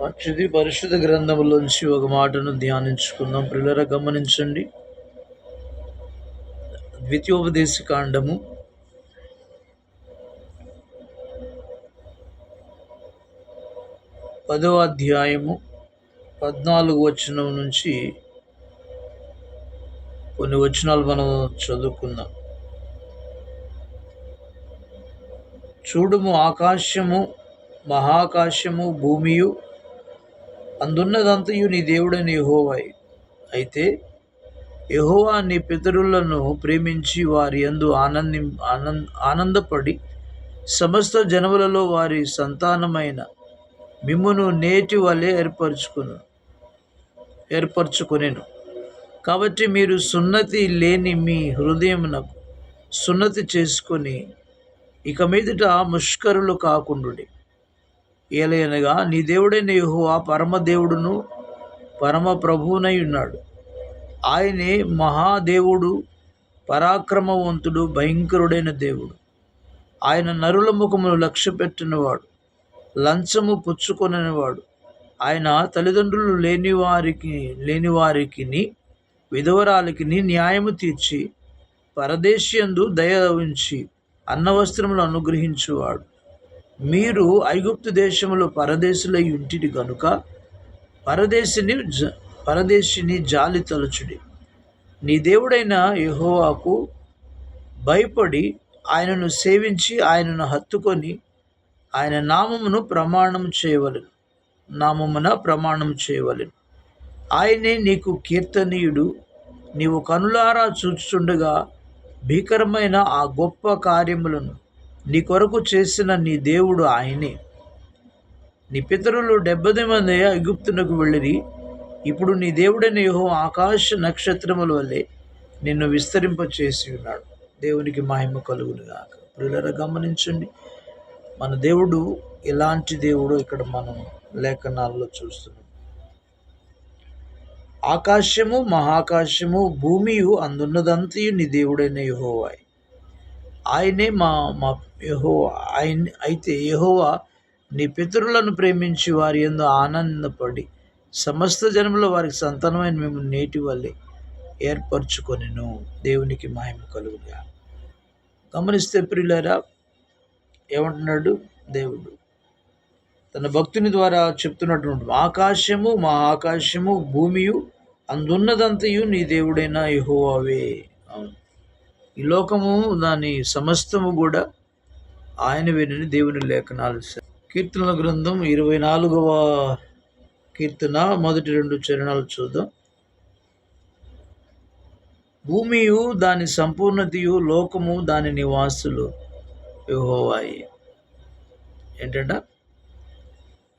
మంచిది పరిశుద్ధ గ్రంథంలోంచి ఒక మాటను ధ్యానించుకుందాం. పిల్లల గమనించండి. ద్వితీయోపదేశ కాండము పదో అధ్యాయము పద్నాలుగు వచనం నుంచి కొన్ని వచనాలు మనం చదువుకుందాం. చూడుము ఆకాశము మహాకాశము భూమియు అందున్నదంతయు నీ దేవుడని యహోవాయి అయితే యహోవా నీ పితరులను ప్రేమించి వారి యందు ఆనంది ఆనంద ఆనందపడి సమస్త జనములలో వారి సంతానమైన మిమ్మును నేటి వలె ఏర్పరచుకును ఏర్పరచుకునేను. కాబట్టి మీరు సున్నతి లేని మీ హృదయమునకు సున్నతి చేసుకొని ఇక మీదట ముష్కరులు కాకుండుడి. ఏలయనగా నీ దేవుడైన యెహోవా పరమదేవుడును పరమ ప్రభువునై ఉన్నాడు ఆయనే మహాదేవుడు పరాక్రమవంతుడు భయంకరుడైన దేవుడు. ఆయన నరుల ముఖమును లక్ష్య పెట్టినవాడు లంచము పుచ్చుకొననివాడు. ఆయన తల్లిదండ్రులు లేని వారికి లేని వారికి విధవరాలకి న్యాయము తీర్చి పరదేశీయందు దయ ఉంచి అన్నవస్త్రములు అనుగ్రహించువాడు. మీరు ఐగుప్తు దేశంలో పరదేశులై ఇంటిని కనుక పరదేశిని జ పరదేశిని జాలి తలుచుడి. నీ దేవుడైన యహోవాకు భయపడి ఆయనను సేవించి ఆయనను హత్తుకొని ఆయన నామమును ప్రమాణం చేయవలెను. నామమున ప్రమాణం చేయవలెను. ఆయనే నీకు కీర్తనీయుడు. నీవు కనులారా చూచుండగా భీకరమైన ఆ గొప్ప కార్యములను నీ కొరకు చేసిన నీ దేవుడు ఆయనే. నీ పితరులు డెబ్బది మంది ఐగుప్తునకు వెళ్ళిరి. ఇప్పుడు నీ దేవుడైన యెహో ఆకాశ నక్షత్రముల వల్లే నిన్ను విస్తరింపచేసి ఉన్నాడు. దేవునికి మహిమ కలుగునుగాక. ప్రియులరా గమనించండి. మన దేవుడు ఎలాంటి దేవుడు ఇక్కడ మనం లేఖనాల్లో చూస్తున్నాం. ఆకాశము మహాకాశము భూమియు అందున్నదంతయు నీ దేవుడైన యెహోవాయ్. ఆయనే మా మా యహో ఆయన అయితే యహోవా నీ పితరులను ప్రేమించి వారి ఎందు ఆనందపడి సమస్త జనములో వారికి సంతానమైన మేము నేటి వల్లే ఏర్పరచుకొనిను. దేవునికి మహిమ కలుగుగా గమనిస్తే ప్రియులరా ఏమంటున్నాడు దేవుడు? తన భక్తుని ద్వారా చెప్తున్నటువంటి ఆకాశము మా ఆకాశము భూమియు అందున్నదంతయు నీ దేవుడైన యహోవావే. అవును. ఈ లోకము దాని సమస్తము కూడా ఆయన వినని దేవుని లేఖనాలు కీర్తనల గ్రంథం ఇరవై నాలుగవ కీర్తన మొదటి రెండు చరణాలు చూద్దాం. భూమియు దాని సంపూర్ణతయు లోకము దాని నివాసులు యహోవాయి. ఏంటంట?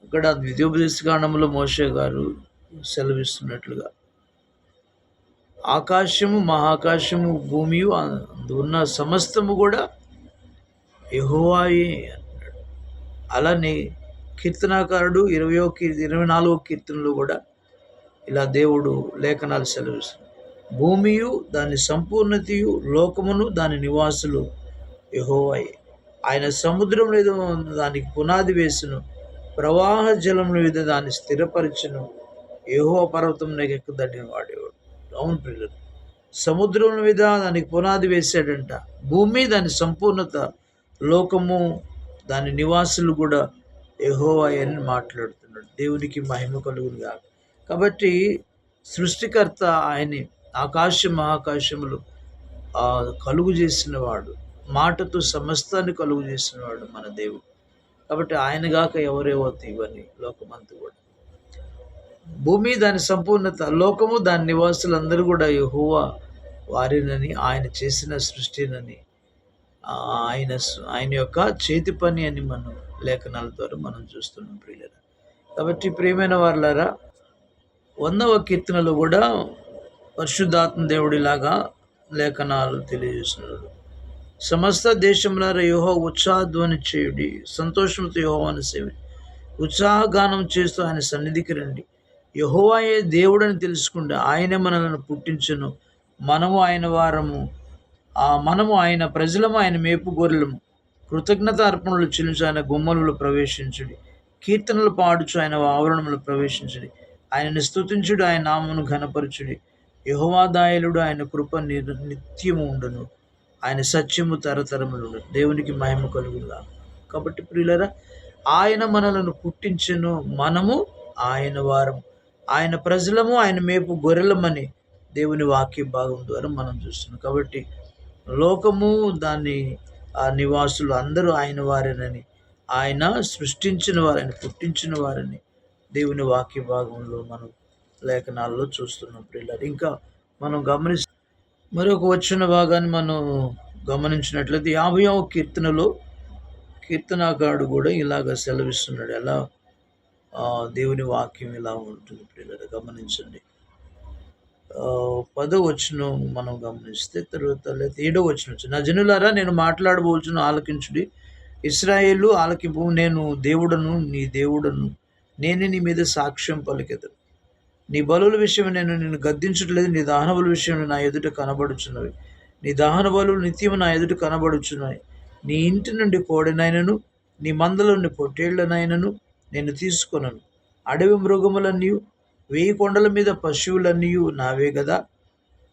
ఇక్కడ ద్వితీయోపదేశ కాండంలో మోషే గారు సెలవిస్తున్నట్లుగా ఆకాశము మహాకాశము భూమి ఉన్న సమస్తము కూడా యహోవాయి అన్నాడు అలానే కీర్తనాకారుడు ఇరవయో కీర్తి ఇరవై నాలుగో కీర్తనలు కూడా ఇలా దేవుడు లేఖనాలు సెలవు భూమియు దాని సంపూర్ణతయు లోకమును దాని నివాసులు యహోవాయి ఆయన సముద్రం మీద దానికి పునాది వేసును ప్రవాహ జలం మీద దాన్ని స్థిరపరచును. యహో పర్వతం నెగెక్కుదడిన వాడు అవును పిల్లలు. సముద్రం మీద దానికి పునాది వేశాడంట. భూమి దాని సంపూర్ణత లోకము దాని నివాసులు కూడా ఎహోవాయని మాట్లాడుతున్నాడు. దేవునికి మహిమ కలుగునుగా కాబట్టి సృష్టికర్త ఆయనే. ఆకాశం మహాకాశములు కలుగు చేసినవాడు. మాటతో సమస్తాన్ని కలుగు చేసినవాడు మన దేవుడు. కాబట్టి ఆయనగాక ఎవరేవో ఇవన్నీ లోకమంతా కూడా. భూమి దాని సంపూర్ణత లోకము దాని నివాసులందరూ కూడా యహోవా వారినని ఆయన చేసిన సృష్టినని ఆయన ఆయన యొక్క చేతి పని అని మనం లేఖనాల ద్వారా మనం చూస్తున్నాం ప్రియులరా. కాబట్టి ప్రియమైన వారులారా వందవ కీర్తనలు కూడా పరిశుద్ధాత్మ దేవుడిలాగా లేఖనాలు తెలియజేస్తున్నారు. సమస్త దేశంలారా యోహో ఉత్సాహధ్వని చేయుడి సంతోషంతో యోహోని సేవి ఉత్సాహగానం చేస్తూ ఆయన సన్నిధికి రండి. యహోవాయే దేవుడని తెలుసుకుంటే ఆయన మనలను పుట్టించను. మనము ఆయన వారము. ఆ మనము ఆయన ప్రజలము ఆయన మేపు గొర్రెలము. కృతజ్ఞత అర్పణలు చెల్లించు ఆయన గుమ్మలు ప్రవేశించుడి. కీర్తనలు పాడుచు ఆయన ఆవరణములు ప్రవేశించుడి. ఆయనని స్తుతించుడు ఆయన నామను ఘనపరచుడి. యహోవాదాయలుడు ఆయన కృప నిత్యము ఉండును. ఆయన సత్యము తరతరములు దేవునికి మహిమ కలుగుగా కాబట్టి ప్రియులరా ఆయన మనలను పుట్టించను. మనము ఆయన వారం ఆయన ప్రజలము ఆయన మేపు గొర్రెలమని దేవుని వాక్య భాగం ద్వారా మనం చూస్తున్నాం. కాబట్టి లోకము దాని ఆ నివాసులు అందరూ ఆయన వారేనని ఆయన సృష్టించిన వారని పుట్టించిన వారని దేవుని వాక్య భాగంలో మనం లేఖనాల్లో చూస్తున్నాం పిల్లలు ఇంకా మనం గమనిస్తే మరొక వచ్చిన భాగాన్ని మనం గమనించినట్లయితే యాభైవ కీర్తనలో కీర్తనాకారుడు కూడా ఇలాగ సెలవిస్తున్నాడు. ఎలా? దేవుని వాక్యం ఇలా ఉంటుంది. ప్రియులారా గమనించండి. పదో వచ్చిన మనం గమనిస్తే తర్వాత లేదా ఏడో వచ్చిన నా జనులారా నేను మాట్లాడబోచును ఆలకించుడి. ఇస్రాయేలు ఆలకింపు నేను దేవుడను నీ దేవుడను నేనే నీ మీద సాక్ష్యం పలికెదను. నీ బలుల విషయం నేను నిన్ను గద్దించట్లేదు నీ దహన బలు విషయం నా ఎదుట కనబడుచున్నవి. నీ దహన బలు నిత్యం నా ఎదుట కనబడుచున్నాయి. నీ ఇంటి నుండి కోడినైనను నీ మందలోని పొట్టేళ్ళనైనను నేను తీసుకొనను. అడవి మృగములన్నీ వెయ్యి కొండల మీద పశువులన్నీ నావే కదా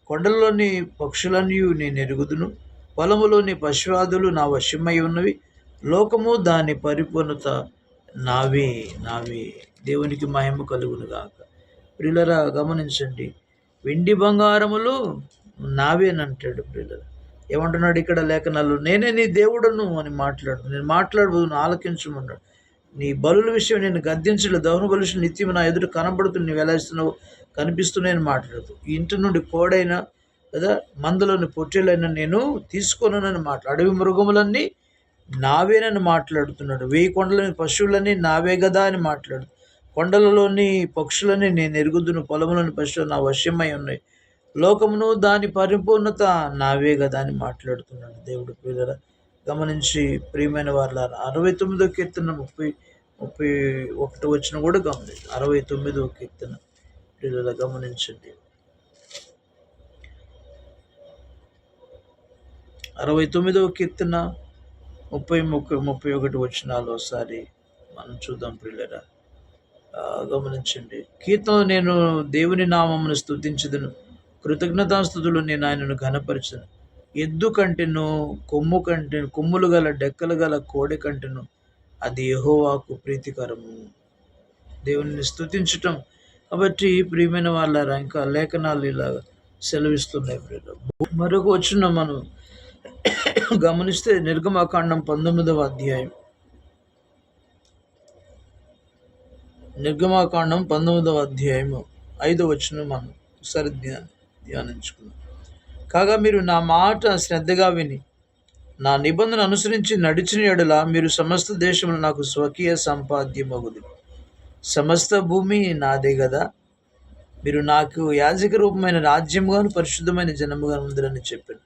కొండలలోని పక్షులన్నీ నేను ఎరుగుదును. పొలములోని పశువాదులు నా వశమై ఉన్నవి. లోకము దాని పరిపూర్ణత నావే నావే. దేవునికి మహిమ కలుగును గాక. గమనించండి. వెండి బంగారములు నావేనంటాడు ప్రిలర ఏమంటున్నాడు ఇక్కడ లేఖనాలు నేనే నీ దేవుడను అని మాట్లాడు. నేను మాట్లాడబోదు ఆలకించమన్నాడు. నీ బలుల విషయం నేను గద్దించలేదు. దౌన బలుషులు నిత్యం నా ఎదురు కనబడుతుంది నువ్వు వెలాస్తున్నావు కనిపిస్తున్నాయని మాట్లాడదు ఇంటి నుండి కోడైనా లేదా మందులను పొట్టేలైనా నేను తీసుకోనని మాట్లాడు అడవి మృగములన్నీ నావేనని మాట్లాడుతున్నాడు. వెయ్యి కొండలోని పశువులన్నీ నావే కదా అని మాట్లాడు. కొండలలోని పక్షులని నేను ఎరుగుదును పొలములోని పశువులు నా వశ్యమై ఉన్నాయి. లోకమును దాని పరిపూర్ణత నావే కదా అని మాట్లాడుతున్నాడు దేవుడు పిల్లల గమనించి ప్రియమైన వాళ్ళ అరవై తొమ్మిదో కీర్తన ముప్పై ముప్పై ఒకటి వచ్చిన కూడా గమనించండి. అరవై తొమ్మిదో కీర్తన పిల్లల గమనించండి. అరవై తొమ్మిదవ కీర్తన ముప్పై ముప్పై ముప్పై ఒకటి వచ్చినాలు ఒకసారి మనం చూద్దాం పిల్లరా గమనించండి. కీర్తన నేను దేవుని నామమును స్థుతించదును కృతజ్ఞతాస్థుతులు నేను ఆయనను ఘనపరచను. ఎద్దు కంటెను కొమ్ము కంటె కొమ్ములు గల డెక్కలు గల కోడి కంటెను అది యహోవాకు ప్రీతికరము. దేవుని స్తుతించటం. కాబట్టి ప్రియమైన వాళ్ళ ఇంకా లేఖనాలు ఇలా సెలవిస్తున్నాయి ప్రియులు. మరొక వచ్చిన మనం గమనిస్తే నిర్గమాకాండం పంతొమ్మిదవ అధ్యాయం. నిర్గమాకాండం పంతొమ్మిదవ అధ్యాయము ఐదవ వచ్చిన మనం సరి ధ్యాన ధ్యానించుకుందాం. కాగా మీరు నా మాట శ్రద్ధగా విని నా నిబంధన అనుసరించి నడిచిన ఎడల మీరు సమస్త దేశంలో నాకు స్వకీయ సంపాద్యమగుది సమస్త భూమి నాదే కదా మీరు నాకు యాజక రూపమైన రాజ్యముగాను పరిశుద్ధమైన జనముగా ఉందని చెప్పాను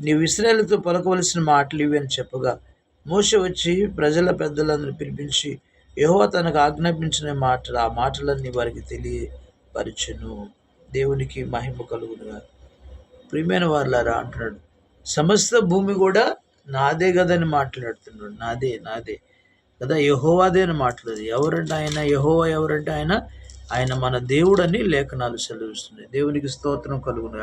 నీవు ఇస్రాయేలుతో పలకవలసిన మాటలు ఇవి అని చెప్పగా మోష వచ్చి ప్రజల పెద్దలందరూ పిలిపించి యెహోవా తనకు ఆజ్ఞాపించిన మాటలు ఆ మాటలన్నీ వారికి తెలియపరచును. దేవునికి మహిమ కలుగునుగా ప్రియమైన వాళ్ళారా అంటున్నాడు. సమస్త భూమి కూడా నాదే కదని మాట్లాడుతున్నాడు. నాదే నాదే. కదా యహోవాదే అని మాట్లాడదు. ఎవరంటే ఆయన యహోవా ఎవరంటే ఆయన ఆయన మన దేవుడని లేఖనాలు సెలవిస్తున్నాయి. దేవునికి స్తోత్రం కలుగును